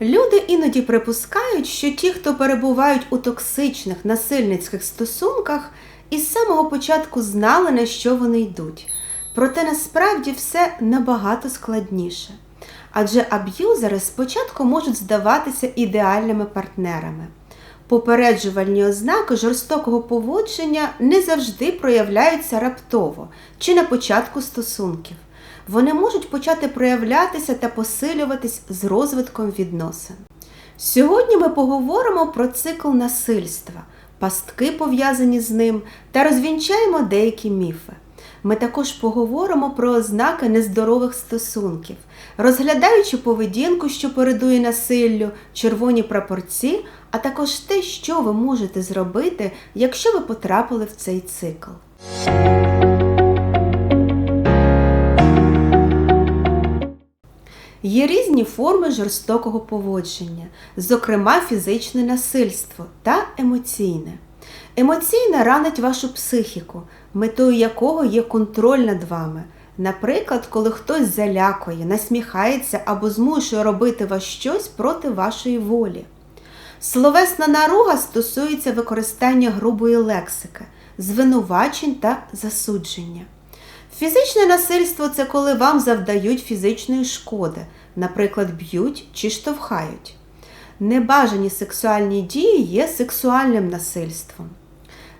Люди іноді припускають, що ті, хто перебувають у токсичних насильницьких стосунках, із самого початку знали, на що вони йдуть. Проте насправді все набагато складніше. Адже аб'юзери спочатку можуть здаватися ідеальними партнерами. Попереджувальні ознаки жорстокого поводження не завжди проявляються раптово чи на початку стосунків. Вони можуть почати проявлятися та посилюватись з розвитком відносин. Сьогодні ми поговоримо про цикл насильства, пастки пов'язані з ним та розвінчаємо деякі міфи. Ми також поговоримо про ознаки нездорових стосунків, розглядаючи поведінку, що передує насиллю, червоні прапорці, а також те, що ви можете зробити, якщо ви потрапили в цей цикл. Є різні форми жорстокого поводження, зокрема фізичне насильство та емоційне. Емоційне ранить вашу психіку, метою якого є контроль над вами. Наприклад, коли хтось залякує, насміхається або змушує робити вас щось проти вашої волі. Словесна наруга стосується використання грубої лексики, звинувачень та засудження. Фізичне насильство це коли вам завдають фізичної шкоди, наприклад, б'ють чи штовхають. Небажані сексуальні дії є сексуальним насильством.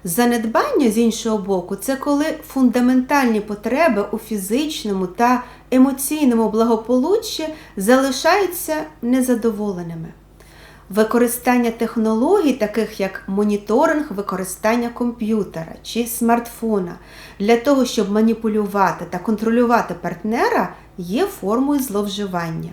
Занедбання з іншого боку, це коли фундаментальні потреби у фізичному та емоційному благополуччі залишаються незадоволеними. Використання технологій, таких як моніторинг використання комп'ютера чи смартфона, для того, щоб маніпулювати та контролювати партнера, є формою зловживання.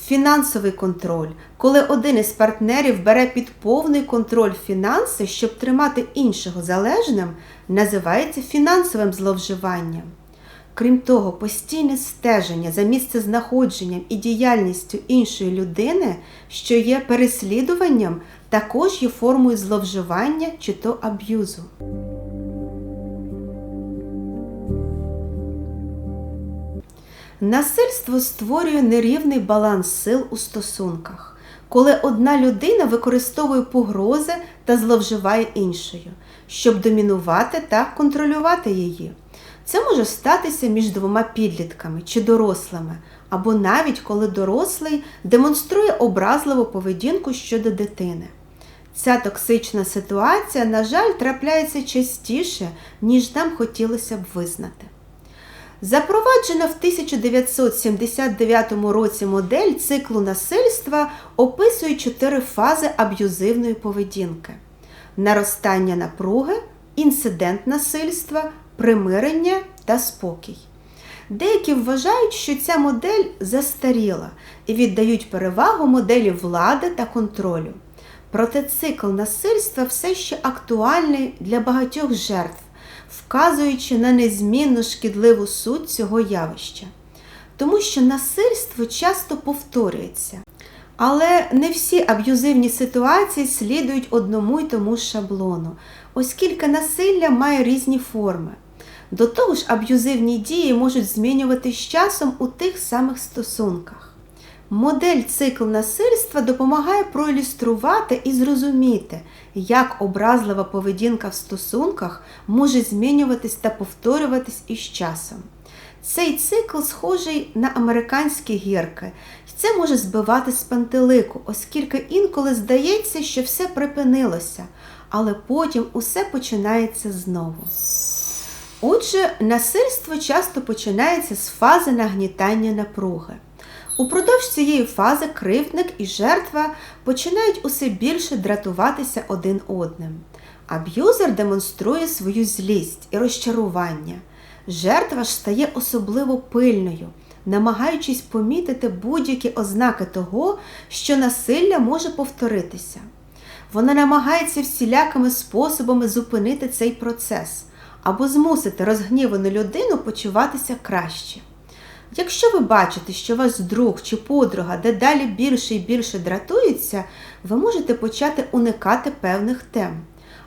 Фінансовий контроль, коли один із партнерів бере під повний контроль фінанси, щоб тримати іншого залежним, називається фінансовим зловживанням. Крім того, постійне стеження за місцезнаходженням і діяльністю іншої людини, що є переслідуванням, також є формою зловживання чи то аб'юзу. Насильство створює нерівний баланс сил у стосунках, коли одна людина використовує погрози та зловживає іншою, щоб домінувати та контролювати її. Це може статися між двома підлітками чи дорослими, або навіть коли дорослий демонструє образливу поведінку щодо дитини. Ця токсична ситуація, на жаль, трапляється частіше, ніж нам хотілося б визнати. Запроваджена в 1979 році модель циклу насильства описує чотири фази аб'юзивної поведінки: наростання напруги, інцидент насильства, примирення та спокій. Деякі вважають, що ця модель застаріла і віддають перевагу моделі влади та контролю. Проте цикл насильства все ще актуальний для багатьох жертв, вказуючи на незмінну шкідливу суть цього явища. Тому що насильство часто повторюється. Але не всі аб'юзивні ситуації слідують одному й тому шаблону, оскільки насилля має різні форми. До того ж, аб'юзивні дії можуть змінюватись з часом у тих самих стосунках. Модель цикл насильства допомагає проілюструвати і зрозуміти, як образлива поведінка в стосунках може змінюватись та повторюватись із часом. Цей цикл схожий на американські гірки, і це може збивати з пантелику, оскільки інколи здається, що все припинилося, але потім усе починається знову. Отже, насильство часто починається з фази нагнітання напруги. Упродовж цієї фази кривдник і жертва починають усе більше дратуватися один одним. Аб'юзер демонструє свою злість і розчарування. Жертва ж стає особливо пильною, намагаючись помітити будь-які ознаки того, що насилля може повторитися. Вона намагається всілякими способами зупинити цей процес або змусити розгнівану людину почуватися краще. Якщо ви бачите, що ваш друг чи подруга дедалі більше і більше дратується, ви можете почати уникати певних тем,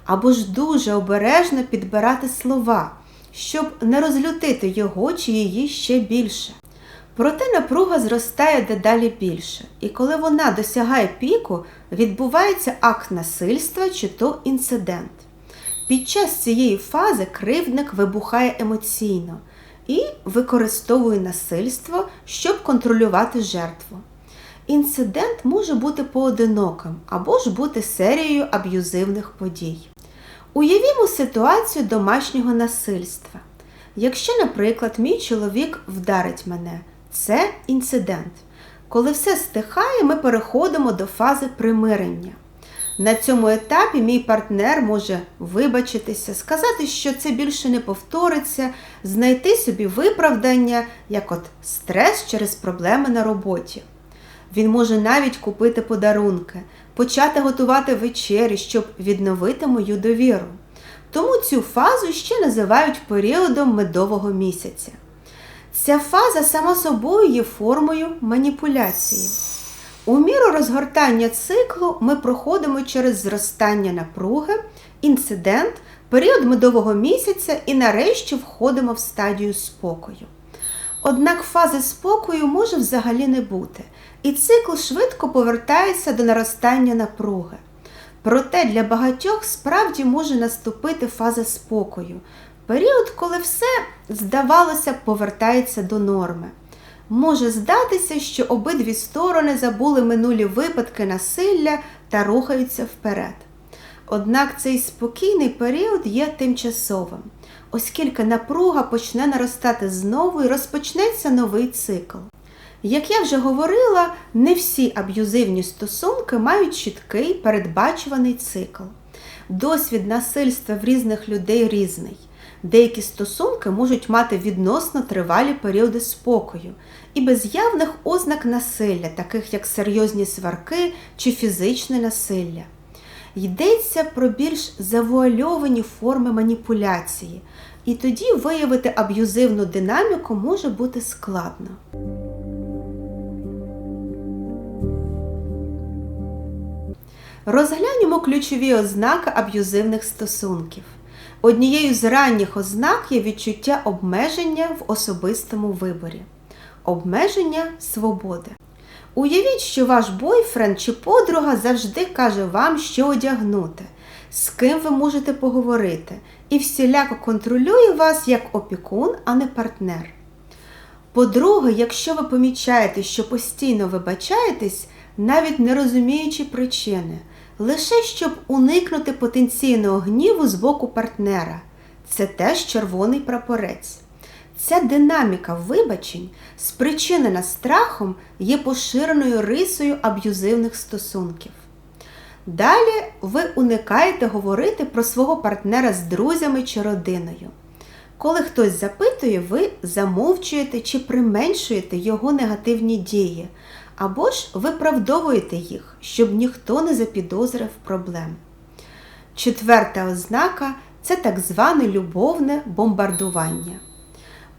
або ж дуже обережно підбирати слова, щоб не розлютити його чи її ще більше. Проте напруга зростає дедалі більше, і коли вона досягає піку, відбувається акт насильства чи то інцидент. Під час цієї фази кривдник вибухає емоційно і використовує насильство, щоб контролювати жертву. Інцидент може бути поодиноким або ж бути серією аб'юзивних подій. Уявімо ситуацію домашнього насильства. Якщо, наприклад, мій чоловік вдарить мене, це інцидент. Коли все стихає, ми переходимо до фази примирення. На цьому етапі мій партнер може вибачитися, сказати, що це більше не повториться, знайти собі виправдання, як от стрес через проблеми на роботі. Він може навіть купити подарунки, почати готувати вечері, щоб відновити мою довіру. Тому цю фазу ще називають періодом медового місяця. Ця фаза сама собою є формою маніпуляції. У міру розгортання циклу ми проходимо через зростання напруги, інцидент, період медового місяця і нарешті входимо в стадію спокою. Однак фази спокою може взагалі не бути, і цикл швидко повертається до наростання напруги. Проте для багатьох справді може наступити фаза спокою, період, коли все, здавалося, повертається до норми. Може здатися, що обидві сторони забули минулі випадки насилля та рухаються вперед. Однак цей спокійний період є тимчасовим, оскільки напруга почне наростати знову і розпочнеться новий цикл. Як я вже говорила, не всі аб'юзивні стосунки мають чіткий передбачуваний цикл. Досвід насильства в різних людей різний. Деякі стосунки можуть мати відносно тривалі періоди спокою і без явних ознак насилля, таких як серйозні сварки чи фізичне насилля. Йдеться про більш завуальовані форми маніпуляції, і тоді виявити аб'юзивну динаміку може бути складно. Розглянемо ключові ознаки аб'юзивних стосунків. Однією з ранніх ознак є відчуття обмеження в особистому виборі, обмеження свободи. Уявіть, що ваш бойфренд чи подруга завжди каже вам, що одягнути, з ким ви можете поговорити, і всіляко контролює вас як опікун, а не партнер. По-друге, якщо ви помічаєте, що постійно вибачаєтесь, навіть не розуміючи причини, лише щоб уникнути потенційного гніву з боку партнера. Це теж червоний прапорець. Ця динаміка вибачень, спричинена страхом, є поширеною рисою аб'юзивних стосунків. Далі ви уникаєте говорити про свого партнера з друзями чи родиною. Коли хтось запитує, ви замовчуєте чи применшуєте його негативні дії, або ж виправдовуєте їх, щоб ніхто не запідозрив проблем. Четверта ознака це так зване любовне бомбардування.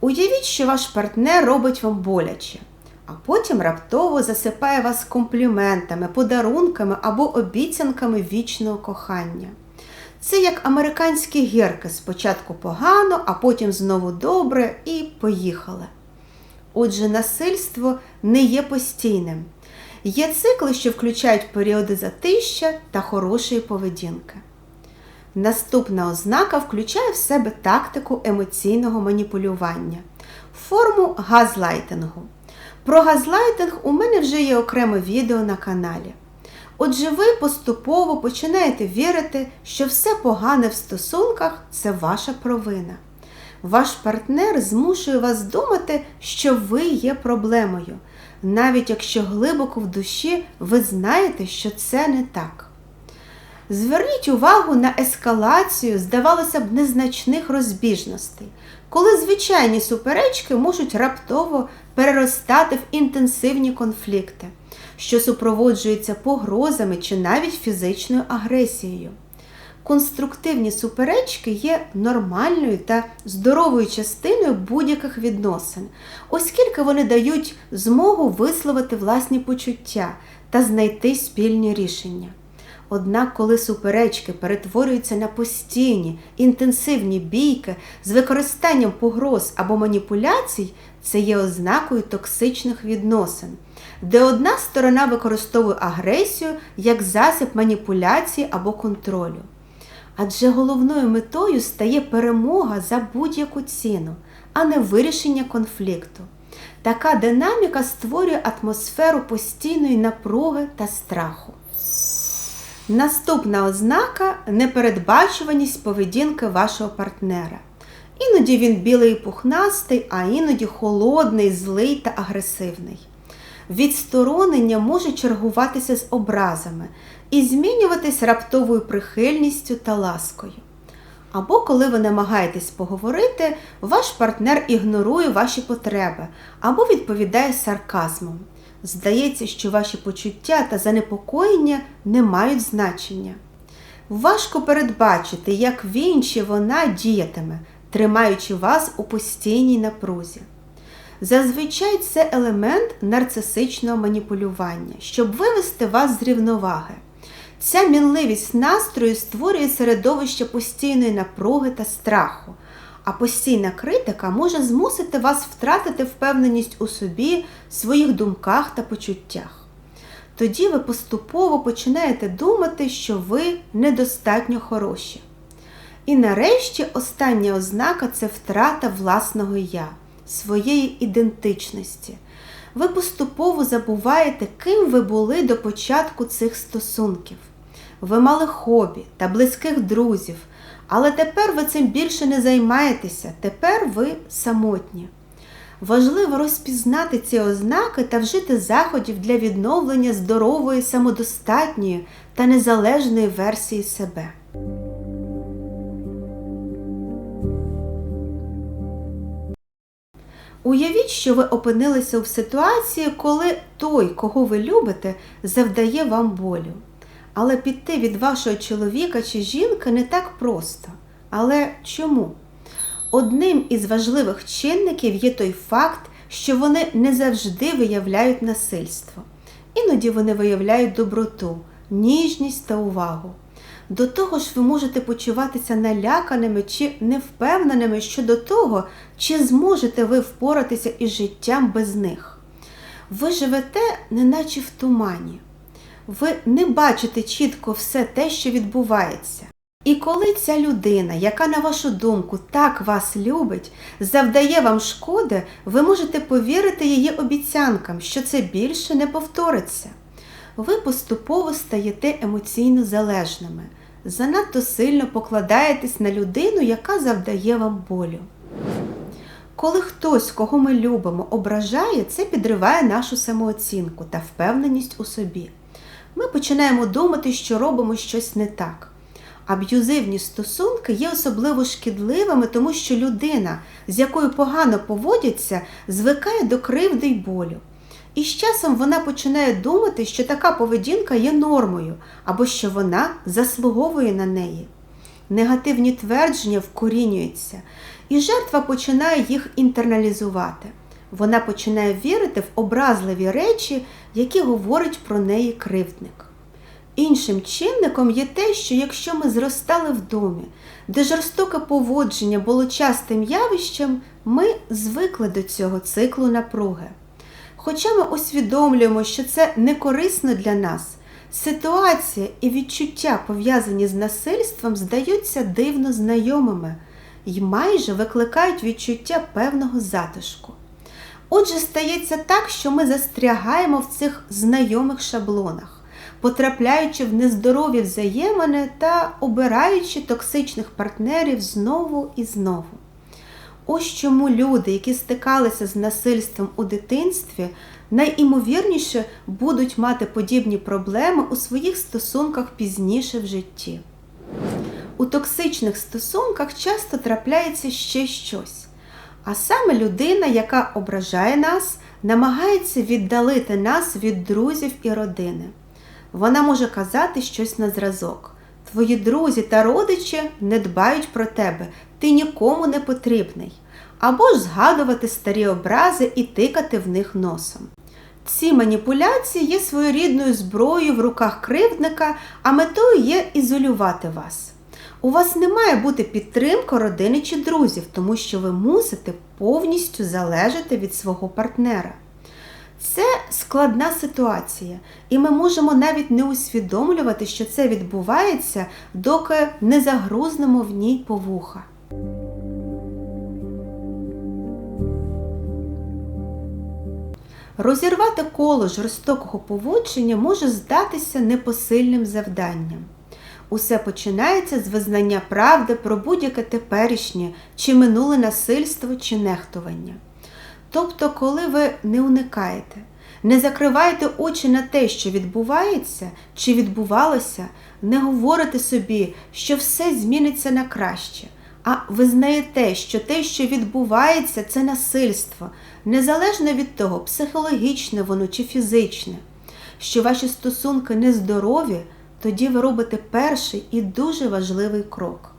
Уявіть, що ваш партнер робить вам боляче, а потім раптово засипає вас компліментами, подарунками або обіцянками вічного кохання. Це як американські гірки спочатку погано, а потім знову добре і поїхали. Отже, насильство не є постійним. Є цикли, що включають періоди затища та хорошої поведінки. Наступна ознака включає в себе тактику емоційного маніпулювання, форму газлайтингу. Про газлайтинг у мене вже є окреме відео на каналі. Отже, ви поступово починаєте вірити, що все погане в стосунках це ваша провина. Ваш партнер змушує вас думати, що ви є проблемою, навіть якщо глибоко в душі ви знаєте, що це не так. Зверніть увагу на ескалацію, здавалося б, незначних розбіжностей, коли звичайні суперечки можуть раптово переростати в інтенсивні конфлікти, що супроводжуються погрозами чи навіть фізичною агресією. Конструктивні суперечки є нормальною та здоровою частиною будь-яких відносин, оскільки вони дають змогу висловити власні почуття та знайти спільні рішення. Однак, коли суперечки перетворюються на постійні інтенсивні бійки з використанням погроз або маніпуляцій, це є ознакою токсичних відносин, де одна сторона використовує агресію як засіб маніпуляції або контролю. Адже головною метою стає перемога за будь-яку ціну, а не вирішення конфлікту. Така динаміка створює атмосферу постійної напруги та страху. Наступна ознака непередбачуваність поведінки вашого партнера. Іноді він білий і пухнастий, а іноді холодний, злий та агресивний. Відсторонення може чергуватися з образами і змінюватись раптовою прихильністю та ласкою. Або коли ви намагаєтесь поговорити, ваш партнер ігнорує ваші потреби або відповідає сарказмом. Здається, що ваші почуття та занепокоєння не мають значення. Важко передбачити, як він чи вона діятиме, тримаючи вас у постійній напрузі. Зазвичай це елемент нарцисичного маніпулювання, щоб вивести вас з рівноваги. Ця мінливість настрою створює середовище постійної напруги та страху, а постійна критика може змусити вас втратити впевненість у собі, своїх думках та почуттях. Тоді ви поступово починаєте думати, що ви недостатньо хороші. І нарешті остання ознака це втрата власного я, своєї ідентичності. Ви поступово забуваєте, ким ви були до початку цих стосунків. Ви мали хобі та близьких друзів, але тепер ви цим більше не займаєтеся, тепер ви самотні. Важливо розпізнати ці ознаки та вжити заходів для відновлення здорової, самодостатньої та незалежної версії себе. Уявіть, що ви опинилися в ситуації, коли той, кого ви любите, завдає вам болю. Але піти від вашого чоловіка чи жінки не так просто. Але чому? Одним із важливих чинників є той факт, що вони не завжди виявляють насильство. Іноді вони виявляють доброту, ніжність та увагу. До того ж, ви можете почуватися наляканими чи невпевненими щодо того, чи зможете ви впоратися із життям без них. Ви живете, неначе в тумані. Ви не бачите чітко все те, що відбувається. І коли ця людина, яка, на вашу думку, так вас любить, завдає вам шкоди, ви можете повірити її обіцянкам, що це більше не повториться. Ви поступово стаєте емоційно залежними, занадто сильно покладаєтесь на людину, яка завдає вам болю. Коли хтось, кого ми любимо, ображає, це підриває нашу самооцінку та впевненість у собі. Ми починаємо думати, що робимо щось не так. Аб'юзивні стосунки є особливо шкідливими, тому що людина, з якою погано поводяться, звикає до кривди й болю. І з часом вона починає думати, що така поведінка є нормою або що вона заслуговує на неї. Негативні твердження вкорінюються, і жертва починає їх інтерналізувати. Вона починає вірити в образливі речі, які говорить про неї кривдник. Іншим чинником є те, що якщо ми зростали в домі, де жорстоке поводження було частим явищем, ми звикли до цього циклу напруги. Хоча ми усвідомлюємо, що це не корисно для нас, ситуація і відчуття, пов'язані з насильством, здаються дивно знайомими і майже викликають відчуття певного затишку. Отже, стається так, що ми застрягаємо в цих знайомих шаблонах, потрапляючи в нездорові взаємини та обираючи токсичних партнерів знову і знову. Ось чому люди, які стикалися з насильством у дитинстві, найімовірніше будуть мати подібні проблеми у своїх стосунках пізніше в житті. У токсичних стосунках часто трапляється ще щось. А саме людина, яка ображає нас, намагається віддалити нас від друзів і родини. Вона може казати щось на зразок. Твої друзі та родичі не дбають про тебе, ти нікому не потрібний. Або ж згадувати старі образи і тикати в них носом. Ці маніпуляції є своєрідною зброєю в руках кривдника, а метою є ізолювати вас. У вас не має бути підтримка родини чи друзів, тому що ви мусите повністю залежати від свого партнера. Це складна ситуація, і ми можемо навіть не усвідомлювати, що це відбувається, доки не загрузнемо в ній по вуха. Розірвати коло жорстокого поводження може здатися непосильним завданням. Усе починається з визнання правди про будь-яке теперішнє чи минуле насильство чи нехтування. Тобто, коли ви не уникаєте, не закриваєте очі на те, що відбувається чи відбувалося, не говорите собі, що все зміниться на краще, а визнаєте, що те, що відбувається, це насильство, незалежно від того, психологічне воно чи фізичне, що ваші стосунки нездорові, тоді ви робите перший і дуже важливий крок.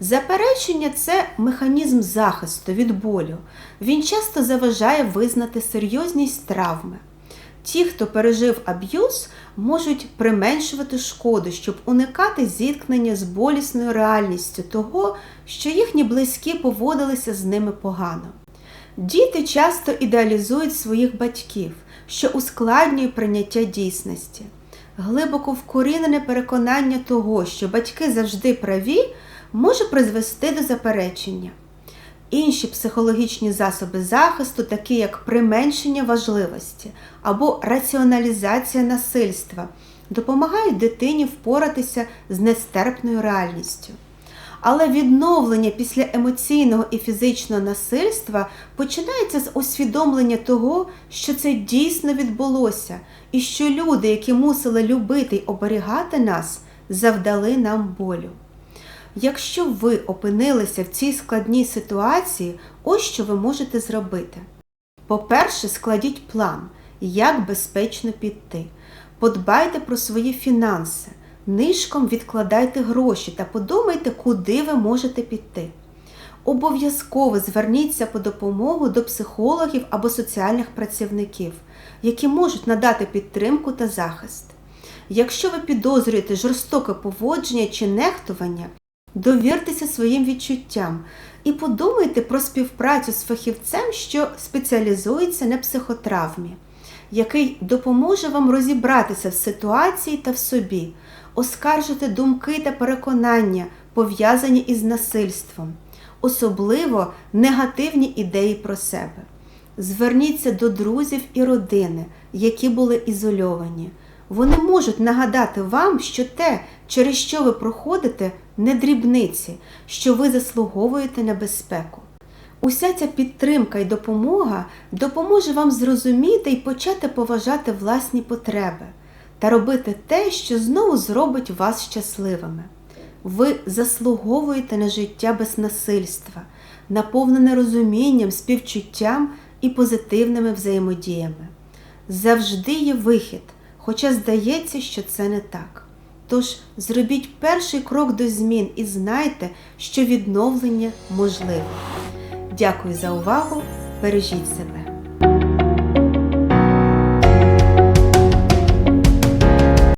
Заперечення це механізм захисту від болю. Він часто заважає визнати серйозність травми. Ті, хто пережив аб'юз, можуть применшувати шкоду, щоб уникати зіткнення з болісною реальністю того, що їхні близькі поводилися з ними погано. Діти часто ідеалізують своїх батьків, що ускладнює прийняття дійсності. Глибоко вкорінене переконання того, що батьки завжди праві, може призвести до заперечення. Інші психологічні засоби захисту, такі як применшення важливості або раціоналізація насильства, допомагають дитині впоратися з нестерпною реальністю. Але відновлення після емоційного і фізичного насильства починається з усвідомлення того, що це дійсно відбулося, і що люди, які мусили любити й оберігати нас, завдали нам болю. Якщо ви опинилися в цій складній ситуації, ось що ви можете зробити. По-перше, складіть план, як безпечно піти. Подбайте про свої фінанси, нишком відкладайте гроші та подумайте, куди ви можете піти. Обов'язково зверніться по допомогу до психологів або соціальних працівників, які можуть надати підтримку та захист. Якщо ви підозрюєте жорстоке поводження чи нехтування, довіртеся своїм відчуттям і подумайте про співпрацю з фахівцем, що спеціалізується на психотравмі, який допоможе вам розібратися в ситуації та в собі, оскаржити думки та переконання, пов'язані із насильством, особливо негативні ідеї про себе. Зверніться до друзів і родини, які були ізольовані. Вони можуть нагадати вам, що те, через що ви проходите, не дрібниці, що ви заслуговуєте на безпеку. Уся ця підтримка і допомога допоможе вам зрозуміти і почати поважати власні потреби та робити те, що знову зробить вас щасливими. Ви заслуговуєте на життя без насильства, наповнене розумінням, співчуттям і позитивними взаємодіями. Завжди є вихід, хоча здається, що це не так. Тож зробіть перший крок до змін і знайте, що відновлення можливе. Дякую за увагу! Бережіть себе!